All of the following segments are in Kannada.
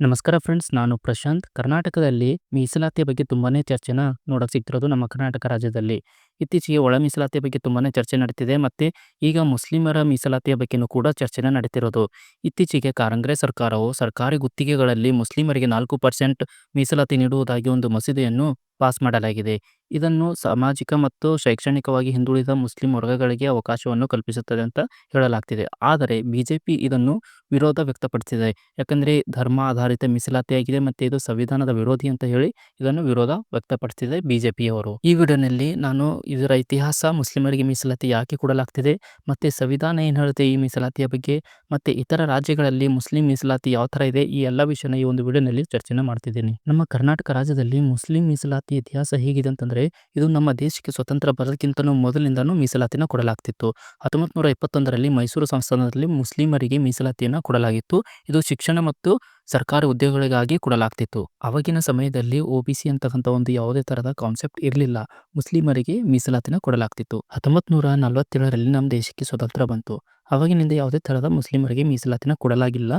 ನಮಸ್ಕಾರ ಫ್ರೆಂಡ್ಸ್ ನಾನು ಪ್ರಶಾಂತ್. ಕರ್ನಾಟಕದಲ್ಲಿ ಮೀಸಲಾತಿಯ ಬಗ್ಗೆ ತುಂಬಾ ಚರ್ಚೆನ ನೋಡೋಕೆ ಸಿಗ್ತಿರೋದು ನಮ್ಮ ಕರ್ನಾಟಕ ರಾಜ್ಯದಲ್ಲಿ. ಇತ್ತೀಚೆಗೆ ಒಳ ಮೀಸಲಾತಿಯ ಬಗ್ಗೆ ತುಂಬಾ ಚರ್ಚೆ ನಡೀತಿದೆ. ಮತ್ತೆ ಈಗ ಮುಸ್ಲಿಮರ ಮೀಸಲಾತಿಯ ಬಗ್ಗೆನೂ ಕೂಡ ಚರ್ಚೆನ ನಡೀತಿರೋದು. ಇತ್ತೀಚೆಗೆ ಕಾಂಗ್ರೆಸ್ ಸರ್ಕಾರವು ಸರ್ಕಾರಿ ಗುತ್ತಿಗೆಗಳಲ್ಲಿ ಮುಸ್ಲಿಮರಿಗೆ ನಾಲ್ಕು ಪರ್ಸೆಂಟ್ ಮೀಸಲಾತಿ ನೀಡುವುದಾಗಿ ಒಂದು ಮಸೂದೆಯನ್ನು ಪಾಸ್ ಮಾಡಲಾಗಿದೆ. ಇದನ್ನು ಸಾಮಾಜಿಕ ಮತ್ತು ಶೈಕ್ಷಣಿಕವಾಗಿ ಹಿಂದುಳಿದ ಮುಸ್ಲಿಂ ವರ್ಗಗಳಿಗೆ ಅವಕಾಶವನ್ನು ಕಲ್ಪಿಸುತ್ತದೆ ಅಂತ ಹೇಳಲಾಗ್ತಿದೆ. ಆದರೆ ಬಿಜೆಪಿ ಇದನ್ನು ವಿರೋಧ ವ್ಯಕ್ತಪಡಿಸಿದೆ. ಯಾಕಂದರೆ ಧರ್ಮ ಆಧಾರಿತ ಮೀಸಲಾತಿಯಾಗಿದೆ ಮತ್ತು ಇದು ಸಂವಿಧಾನದ ವಿರೋಧಿ ಅಂತ ಹೇಳಿ ಇದನ್ನು ವಿರೋಧ ವ್ಯಕ್ತಪಡಿಸಿದೆ ಬಿಜೆಪಿಯವರು. ಈ ವಿಡಿಯೋನಲ್ಲಿ ನಾನು ಇದರ ಇತಿಹಾಸ ಮುಸ್ಲಿಮರಿಗೆ ಮೀಸಲಾತಿ ಯಾಕೆ ಕೊಡಲಾಗ್ತಿದೆ? ಮತ್ತು ಸಂವಿಧಾನ ಏನು ಹೇಳುತ್ತೆ ಈ ಮೀಸಲಾತಿಯ ಬಗ್ಗೆ? ಮತ್ತು ಇತರ ರಾಜ್ಯಗಳಲ್ಲಿ ಮುಸ್ಲಿಂ ಮೀಸಲಾತಿ ಯಾವ ಥರ ಇದೆ? ಈ ಎಲ್ಲ ವಿಷಯನ ಈ ಒಂದು ವಿಡಿಯೋನಲ್ಲಿ ಚರ್ಚೆನ ಮಾಡ್ತಿದ್ದೀನಿ. ನಮ್ಮ ಕರ್ನಾಟಕ ರಾಜ್ಯದಲ್ಲಿ ಮುಸ್ಲಿಂ ಮೀಸಲಾತಿ ಇತಿಹಾಸ ಹೇಗಿದೆ ಅಂತಂದರೆ, ಇದು ನಮ್ಮ ದೇಶಕ್ಕೆ ಸ್ವತಂತ್ರ ಬರೋದಕ್ಕಿಂತನೂ ಮೊದಲಿಂದನೂ ಮೀಸಲಾತಿನ ಕೊಡಲಾಗ್ತಿತ್ತು. ಹತ್ತೊಂಬತ್ತು ನೂರ ಇಪ್ಪತ್ತೊಂದರಲ್ಲಿ ಮೈಸೂರು ಸಂಸ್ಥಾನದಲ್ಲಿ ಮುಸ್ಲಿಮರಿಗೆ ಮೀಸಲಾತಿಯನ್ನು ಕೊಡಲಾಗಿತ್ತು. ಇದು ಶಿಕ್ಷಣ ಮತ್ತು ಸರ್ಕಾರಿ ಉದ್ಯೋಗಗಳಿಗಾಗಿ ಕೊಡಲಾಗ್ತಿತ್ತು. ಅವಾಗಿನ ಸಮಯದಲ್ಲಿ ಒ ಬಿ ಸಿ ಅಂತಕ್ಕಂಥ ಒಂದು ಯಾವುದೇ ಥರದ ಕಾನ್ಸೆಪ್ಟ್ ಇರಲಿಲ್ಲ. ಮುಸ್ಲಿಮರಿಗೆ ಮೀಸಲಾತಿನ ಕೊಡಲಾಗ್ತಿತ್ತು. ಹತ್ತೊಂಬತ್ತು ನೂರ ನಲವತ್ತೇಳರಲ್ಲಿ ನಮ್ಮ ದೇಶಕ್ಕೆ ಸ್ವತಂತ್ರ ಬಂತು. ಅವಾಗಿನಿಂದ ಯಾವುದೇ ಥರದ ಮುಸ್ಲಿಮರಿಗೆ ಮೀಸಲಾತಿನ ಕೊಡಲಾಗಿಲ್ಲ.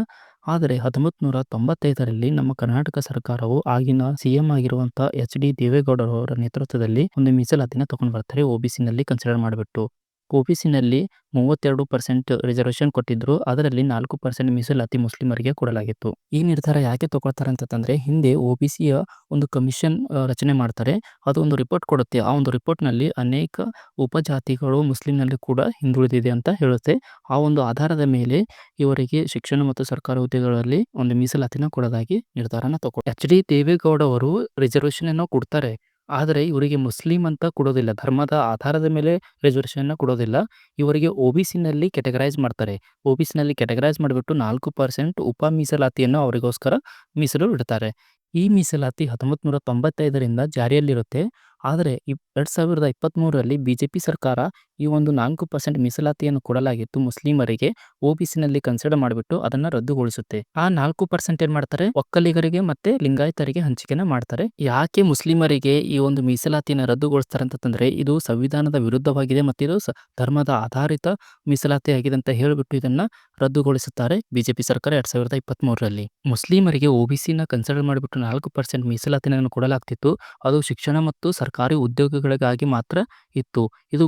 ಆದರೆ ಹತ್ತೊಂಬತ್ತು ನೂರ ತೊಂಬತ್ತೈದರಲ್ಲಿ ನಮ್ಮ ಕರ್ನಾಟಕ ಸರ್ಕಾರವು ಆಗಿನ ಸಿ ಎಂ ಆಗಿರುವಂಥ ಎಚ್ ಡಿ ದೇವೇಗೌಡರವರ ನೇತೃತ್ವದಲ್ಲಿ ಒಂದು ಮೀಸಲಾತಿನ ತಗೊಂಡು ಬರ್ತಾರೆ ಒ ಬಿ ಸಿನಲ್ಲಿ ಕನ್ಸಿಡರ್ ಮಾಡಿಬಿಟ್ಟು. ಒ ಬಿ ಸಿನಲ್ಲಿ ಮೂವತ್ತೆರಡು ಪರ್ಸೆಂಟ್ ರಿಸರ್ವೇಷನ್ ಕೊಟ್ಟಿದ್ರು. ಅದರಲ್ಲಿ ನಾಲ್ಕು ಪರ್ಸೆಂಟ್ ಮೀಸಲಾತಿ ಮುಸ್ಲಿಮರಿಗೆ ಕೊಡಲಾಗಿತ್ತು. ಈ ನಿರ್ಧಾರ ಯಾಕೆ ತಗೊಳ್ತಾರೆ ಅಂತಂದ್ರೆ ಹಿಂದೆ ಒ ಬಿ ಸಿಯ ಒಂದು ಕಮಿಷನ್ ರಚನೆ ಮಾಡ್ತಾರೆ. ಅದು ಒಂದು ರಿಪೋರ್ಟ್ ಕೊಡುತ್ತೆ. ಆ ಒಂದು ರಿಪೋರ್ಟ್ನಲ್ಲಿ ಅನೇಕ ಉಪಜಾತಿಗಳು ಮುಸ್ಲಿಂನಲ್ಲಿ ಕೂಡ ಹಿಂದುಳಿದಿದೆ ಅಂತ ಹೇಳುತ್ತೆ. ಆ ಒಂದು ಆಧಾರದ ಮೇಲೆ ಇವರಿಗೆ ಶಿಕ್ಷಣ ಮತ್ತು ಸರ್ಕಾರಿ ಹುದ್ದೆಗಳಲ್ಲಿ ಒಂದು ಮೀಸಲಾತಿನ ಕೊಡೋದಾಗಿ ನಿರ್ಧಾರನ ತಗೊಳ್ತಾರೆ ಎಚ್ ಡಿ ದೇವೇಗೌಡ ಅವರು ರಿಸರ್ವೇಷನ್ ಅನ್ನು ಕೊಡ್ತಾರೆ. ಆದರೆ ಇವರಿಗೆ ಮುಸ್ಲಿಂ ಅಂತ ಕೊಡೋದಿಲ್ಲ. ಧರ್ಮದ ಆಧಾರದ ಮೇಲೆ ರಿಸರ್ವೇಷನ್ನ ಕೊಡೋದಿಲ್ಲ. ಇವರಿಗೆ ಒ ಬಿ ಸಿನಲ್ಲಿ ಕೆಟಗರೈಸ್ ಮಾಡ್ತಾರೆ. ಒ ಬಿ ಸಿನಲ್ಲಿ ಕೆಟಗರೈಸ್ ಮಾಡಿಬಿಟ್ಟು ನಾಲ್ಕು ಪರ್ಸೆಂಟ್ ಉಪ ಮೀಸಲಾತಿಯನ್ನು ಅವರಿಗೋಸ್ಕರ ಮೀಸಲು ಇಡ್ತಾರೆ. ಈ ಮೀಸಲಾತಿ ಹತ್ತೊಂಬತ್ತು ನೂರ ತೊಂಬತ್ತೈದರಿಂದ ಜಾರಿಯಲ್ಲಿರುತ್ತೆ. ಆದರೆ ಇಪ್ ಎರಡು ಸಾವಿರದ ಇಪ್ಪತ್ತ್ಮೂರರಲ್ಲಿ ಬಿ ಜೆ ಪಿ ಸರ್ಕಾರ ಈ ಒಂದು ನಾಲ್ಕು ಪರ್ಸೆಂಟ್ ಮೀಸಲಾತಿಯನ್ನು ಕೊಡಲಾಗಿತ್ತು ಮುಸ್ಲಿಮರಿಗೆ ಓ ಬಿ ಸಿನಲ್ಲಿ ಕನ್ಸಿಡರ್ ಮಾಡಿಬಿಟ್ಟು ಅದನ್ನ ರದ್ದುಗೊಳಿಸುತ್ತೆ. ಆ ನಾಲ್ಕು ಪರ್ಸೆಂಟ್ ಏನ್ ಮಾಡ್ತಾರೆ? ಒಕ್ಕಲಿಗರಿಗೆ ಮತ್ತೆ ಲಿಂಗಾಯತರಿಗೆ ಹಂಚಿಕೆನ ಮಾಡ್ತಾರೆ. ಯಾಕೆ ಮುಸ್ಲಿಮರಿಗೆ ಈ ಒಂದು ಮೀಸಲಾತಿಯನ್ನು ರದ್ದುಗೊಳಿಸ್ತಾರೆ ಅಂತಂದ್ರೆ ಇದು ಸಂವಿಧಾನದ ವಿರುದ್ಧವಾಗಿದೆ ಮತ್ತು ಇದು ಧರ್ಮದ ಆಧಾರಿತ ಮೀಸಲಾತಿ ಆಗಿದೆ ಅಂತ ಹೇಳಿಬಿಟ್ಟು ಇದನ್ನ ರದ್ದುಗೊಳಿಸುತ್ತಾರೆ ಬಿಜೆಪಿ ಸರ್ಕಾರ ಎರಡ್ ಸಾವಿರದ ಇಪ್ಪತ್ತ್ ಮೂರರಲ್ಲಿ ಮುಸ್ಲಿಮರಿಗೆ ಓ ಬಿ ಸಿನ ಕನ್ಸಿಡರ್ ಮಾಡಿಬಿಟ್ಟು ನಾಲ್ಕು ಪರ್ಸೆಂಟ್ ಮೀಸಲಾತಿಯನ್ನು ಕೊಡಲಾಗ್ತಿತ್ತು. ಅದು ಶಿಕ್ಷಣ ಮತ್ತು ಸರ್ಕಾರಿ ಉದ್ಯೋಗಗಳಿಗಾಗಿ ಮಾತ್ರ ಇತ್ತು. ಇದು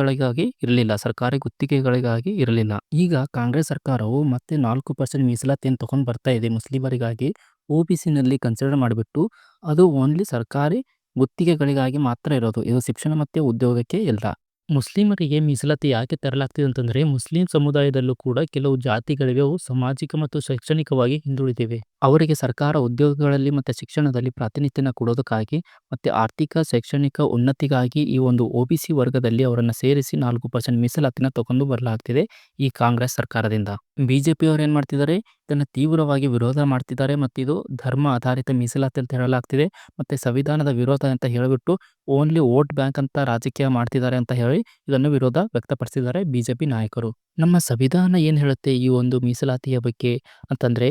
ಗುತ್ತಿಗೆಗಳಿಗಾಗಿ ಇರಲಿಲ್ಲ, ಸರ್ಕಾರಿ ಗುತ್ತಿಗೆಗಳಿಗಾಗಿ ಇರಲಿಲ್ಲ. ಈಗ ಕಾಂಗ್ರೆಸ್ ಸರ್ಕಾರವು ಮತ್ತೆ ನಾಲ್ಕು ಪರ್ಸೆಂಟ್ ಮೀಸಲಾತಿಯನ್ನು ತಗೊಂಡು ಬರ್ತಾ ಇದೆ. ಮುಸ್ಲಿಮರಿಗಾಗಿ ಒ ಬಿ ಸಿನಲ್ಲಿ ಕನ್ಸಿಡರ್ ಮಾಡಿಬಿಟ್ಟು ಅದು ಓನ್ಲಿ ಸರ್ಕಾರಿ ಗುತ್ತಿಗೆಗಳಿಗಾಗಿ ಮಾತ್ರ ಇರೋದು. ಇದು ಶಿಕ್ಷಣ ಮತ್ತು ಉದ್ಯೋಗಕ್ಕೆ ಇಲ್ಲ. ಮುಸ್ಲಿಮರಿಗೆ ಮೀಸಲಾತಿ ಯಾಕೆ ತರಲಾಗ್ತಿದೆ ಅಂತಂದ್ರೆ, ಮುಸ್ಲಿಂ ಸಮುದಾಯದಲ್ಲೂ ಕೂಡ ಕೆಲವು ಜಾತಿಗಳಿವೆ. ಅವು ಸಾಮಾಜಿಕ ಮತ್ತು ಶೈಕ್ಷಣಿಕವಾಗಿ ಹಿಂದುಳಿದಿವೆ. ಅವರಿಗೆ ಸರ್ಕಾರ ಉದ್ಯೋಗಗಳಲ್ಲಿ ಮತ್ತು ಶಿಕ್ಷಣದಲ್ಲಿ ಪ್ರಾತಿನಿಧ್ಯನ ಕೊಡೋದಕ್ಕಾಗಿ ಮತ್ತು ಆರ್ಥಿಕ, ಶೈಕ್ಷಣಿಕ ಉನ್ನತಿಗಾಗಿ ಈ ಒಂದು ಒ ಬಿ ಸಿ ವರ್ಗದಲ್ಲಿ ಅವರನ್ನು ಸೇರಿಸಿ ನಾಲ್ಕು ಪರ್ಸೆಂಟ್ ಮೀಸಲಾತಿನ ತಗೊಂಡು ಬರಲಾಗ್ತಿದೆ ಈ ಕಾಂಗ್ರೆಸ್ ಸರ್ಕಾರದಿಂದ. ಬಿ ಬಿಜೆಪಿ ಅವರು ಏನು ಮಾಡ್ತಿದ್ದಾರೆ? ಇದನ್ನು ತೀವ್ರವಾಗಿ ವಿರೋಧ ಮಾಡ್ತಿದ್ದಾರೆ ಮತ್ತು ಇದು ಧರ್ಮ ಆಧಾರಿತ ಮೀಸಲಾತಿ ಅಂತ ಹೇಳಲಾಗ್ತಿದೆ ಮತ್ತು ಸಂವಿಧಾನದ ವಿರೋಧ ಅಂತ ಹೇಳಿಬಿಟ್ಟು ಓನ್ಲಿ ವೋಟ್ ಬ್ಯಾಂಕ್ ಅಂತ ರಾಜಕೀಯ ಮಾಡ್ತಿದ್ದಾರೆ ಅಂತ ಹೇಳಿ ಇದನ್ನು ವಿರೋಧ ವ್ಯಕ್ತಪಡಿಸಿದ್ದಾರೆ ಬಿಜೆಪಿ ನಾಯಕರು. ನಮ್ಮ ಸಂವಿಧಾನ ಏನು ಹೇಳುತ್ತೆ ಈ ಒಂದು ಮೀಸಲಾತಿಯ ಬಗ್ಗೆ ಅಂತಂದರೆ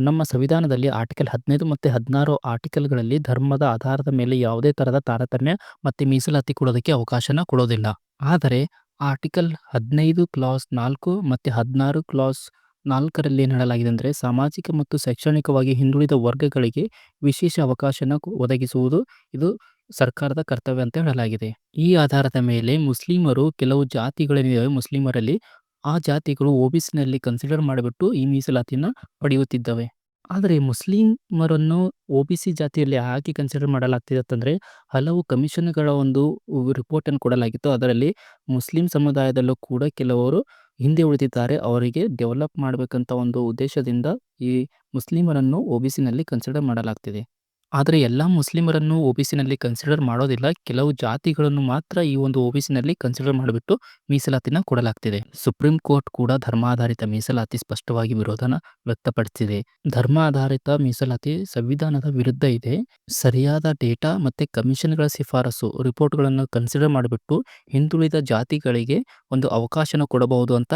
ನಮ್ಮ ಸಂವಿಧಾನದಲ್ಲಿ ಆರ್ಟಿಕಲ್ ಹದಿನೈದು ಮತ್ತು ಹದಿನಾರು ಆರ್ಟಿಕಲ್ಗಳಲ್ಲಿ ಧರ್ಮದ ಆಧಾರದ ಮೇಲೆ ಯಾವುದೇ ಥರದ ತಾರತಮ್ಯ ಮತ್ತು ಮೀಸಲಾತಿ ಕೊಡೋದಕ್ಕೆ ಅವಕಾಶನ ಕೊಡೋದಿಲ್ಲ. ಆದರೆ, ಆರ್ಟಿಕಲ್ ಹದಿನೈದು ಕ್ಲಾಸ್ ನಾಲ್ಕು ಮತ್ತು ಹದಿನಾರು ಕ್ಲಾಸ್ ನಾಲ್ಕರಲ್ಲಿ ಏನು ಹೇಳಲಾಗಿದೆ ಅಂದರೆ, ಸಾಮಾಜಿಕ ಮತ್ತು ಶೈಕ್ಷಣಿಕವಾಗಿ ಹಿಂದುಳಿದ ವರ್ಗಗಳಿಗೆ ವಿಶೇಷ ಅವಕಾಶನ ಒದಗಿಸುವುದು ಇದು ಸರ್ಕಾರದ ಕರ್ತವ್ಯ ಅಂತ ಹೇಳಲಾಗಿದೆ. ಈ ಆಧಾರದ ಮೇಲೆ ಮುಸ್ಲಿಮರು ಕೆಲವು ಜಾತಿಗಳೇನಿದ್ದಾವೆ ಮುಸ್ಲಿಮರಲ್ಲಿ ಆ ಜಾತಿಗಳು ಒ ಬಿ ಸಿನಲ್ಲಿ ಕನ್ಸಿಡರ್ ಮಾಡಿಬಿಟ್ಟು ಈ ಮೀಸಲಾತಿನ ಪಡೆಯುತ್ತಿದ್ದವೆ. ಆದರೆ ಮುಸ್ಲಿಮರನ್ನು ಒ ಬಿ ಸಿ ಜಾತಿಯಲ್ಲಿ ಹಾಕಿ ಕನ್ಸಿಡರ್ ಮಾಡಲಾಗ್ತಿದೆ ಅಂತಂದರೆ ಹಲವು ಕಮಿಷನ್ಗಳ ಒಂದು ರಿಪೋರ್ಟನ್ನು ಕೊಡಲಾಗಿತ್ತು. ಅದರಲ್ಲಿ ಮುಸ್ಲಿಂ ಸಮುದಾಯದಲ್ಲೂ ಕೂಡ ಕೆಲವರು ಹಿಂದೆ ಉಳಿದಿದ್ದಾರೆ. ಅವರಿಗೆ ಡೆವಲಪ್ ಮಾಡಬೇಕಂತ ಒಂದು ಉದ್ದೇಶದಿಂದ ಈ ಮುಸ್ಲಿಮರನ್ನು ಒ ಬಿ ಸಿನಲ್ಲಿ ಕನ್ಸಿಡರ್ ಮಾಡಲಾಗ್ತಿದೆ. ಆದರೆ ಎಲ್ಲ ಮುಸ್ಲಿಮರನ್ನು ಒ ಬಿ ಸಿನಲ್ಲಿ ಕನ್ಸಿಡರ್ ಮಾಡೋದಿಲ್ಲ. ಕೆಲವು ಜಾತಿಗಳನ್ನು ಮಾತ್ರ ಈ ಒಂದು ಒ ಬಿ ಸಿನಲ್ಲಿ ಕನ್ಸಿಡರ್ ಮಾಡಿಬಿಟ್ಟು ಮೀಸಲಾತಿನ ಕೊಡಲಾಗ್ತಿದೆ. ಸುಪ್ರೀಂ ಕೋರ್ಟ್ ಕೂಡ ಧರ್ಮಾಧಾರಿತ ಮೀಸಲಾತಿ ಸ್ಪಷ್ಟವಾಗಿ ವಿರೋಧನ ವ್ಯಕ್ತಪಡಿಸಿದೆ. ಧರ್ಮಾಧಾರಿತ ಮೀಸಲಾತಿ ಸಂವಿಧಾನದ ವಿರುದ್ಧ ಇದೆ. ಸರಿಯಾದ ಡೇಟಾ ಮತ್ತೆ ಕಮಿಷನ್ಗಳ ಶಿಫಾರಸು ರಿಪೋರ್ಟ್ಗಳನ್ನು ಕನ್ಸಿಡರ್ ಮಾಡಿಬಿಟ್ಟು ಹಿಂದುಳಿದ ಜಾತಿಗಳಿಗೆ ಒಂದು ಅವಕಾಶನ ಕೊಡಬಹುದು ಅಂತ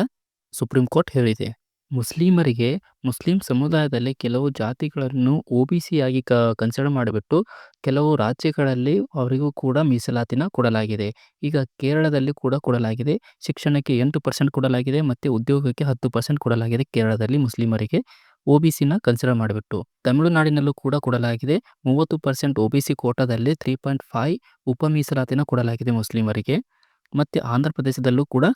ಸುಪ್ರೀಂ ಕೋರ್ಟ್ ಹೇಳಿದೆ. ಮುಸ್ಲಿಮರಿಗೆ ಮುಸ್ಲಿಂ ಸಮುದಾಯದಲ್ಲಿ ಕೆಲವು ಜಾತಿಗಳನ್ನು ಒ ಬಿ ಸಿ ಆಗಿ ಕ, ಕನ್ಸಿಡರ್ ಮಾಡಿಬಿಟ್ಟು ಕೆಲವು ರಾಜ್ಯಗಳಲ್ಲಿ ಅವರಿಗೂ ಕೂಡ ಮೀಸಲಾತಿನ ಕೊಡಲಾಗಿದೆ. ಈಗ ಕೇರಳದಲ್ಲಿ ಕೂಡ ಕೊಡಲಾಗಿದೆ. ಶಿಕ್ಷಣಕ್ಕೆ ಎಂಟು ಪರ್ಸೆಂಟ್ ಕೊಡಲಾಗಿದೆ ಮತ್ತು ಉದ್ಯೋಗಕ್ಕೆ ಹತ್ತು ಪರ್ಸೆಂಟ್ ಕೊಡಲಾಗಿದೆ ಕೇರಳದಲ್ಲಿ ಮುಸ್ಲಿಮರಿಗೆ ಒ ಬಿ ಸಿನ ಕನ್ಸಿಡರ್ ಮಾಡಿಬಿಟ್ಟು. ತಮಿಳುನಾಡಿನಲ್ಲೂ ಕೂಡ ಕೊಡಲಾಗಿದೆ. ಮೂವತ್ತು ಪರ್ಸೆಂಟ್ ಒ ಬಿ ಸಿ ಕೋಟಾದಲ್ಲಿ ತ್ರೀ ಪಾಯಿಂಟ್ ಫೈವ್ ಉಪ ಮೀಸಲಾತಿನ ಕೊಡಲಾಗಿದೆ ಮುಸ್ಲಿಮರಿಗೆ. ಮತ್ತು ಆಂಧ್ರ ಪ್ರದೇಶದಲ್ಲೂ ಕೂಡ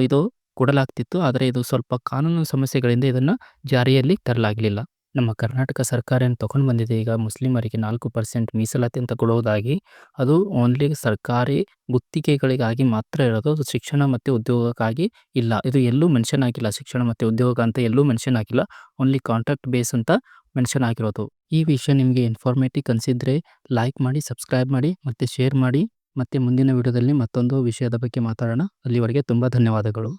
ಇದು ಕೊಡಲಾಗ್ತಿತ್ತು. ಆದರೆ ಇದು ಸ್ವಲ್ಪ ಕಾನೂನು ಸಮಸ್ಯೆಗಳಿಂದ ಇದನ್ನು ಜಾರಿಯಲ್ಲಿ ತರಲಾಗಲಿಲ್ಲ. ನಮ್ಮ ಕರ್ನಾಟಕ ಸರ್ಕಾರ ಏನು ತೊಗೊಂಡು ಬಂದಿದೆ, ಈಗ ಮುಸ್ಲಿಮರಿಗೆ ನಾಲ್ಕು ಪರ್ಸೆಂಟ್ ಮೀಸಲಾತಿ ಅಂತ ಕೊಡುವುದಾಗಿ ಅದು ಓನ್ಲಿ ಸರ್ಕಾರಿ ಗುತ್ತಿಗೆಗಳಿಗಾಗಿ ಮಾತ್ರ ಇರೋದು ಶಿಕ್ಷಣ ಮತ್ತು ಉದ್ಯೋಗಕ್ಕಾಗಿ ಇಲ್ಲ. ಇದು ಎಲ್ಲೂ ಮೆನ್ಷನ್ ಆಗಿಲ್ಲ, ಶಿಕ್ಷಣ ಮತ್ತು ಉದ್ಯೋಗ ಅಂತ ಎಲ್ಲೂ ಮೆನ್ಷನ್ ಆಗಿಲ್ಲ. ಓನ್ಲಿ ಕಾಂಟ್ರಾಕ್ಟ್ ಬೇಸ್ ಅಂತ ಮೆನ್ಷನ್ ಆಗಿರೋದು. ಈ ವಿಷಯ ನಿಮಗೆ ಇನ್ಫಾರ್ಮೇಟಿವ್ ಅನಿಸಿದ್ರೆ ಲೈಕ್ ಮಾಡಿ, ಸಬ್ಸ್ಕ್ರೈಬ್ ಮಾಡಿ, ಮತ್ತು ಶೇರ್ ಮಾಡಿ. ಮತ್ತು ಮುಂದಿನ ವಿಡಿಯೋದಲ್ಲಿ ಮತ್ತೊಂದು ವಿಷಯದ ಬಗ್ಗೆ ಮಾತಾಡೋಣ. ಅಲ್ಲಿವರೆಗೆ ತುಂಬ ಧನ್ಯವಾದಗಳು.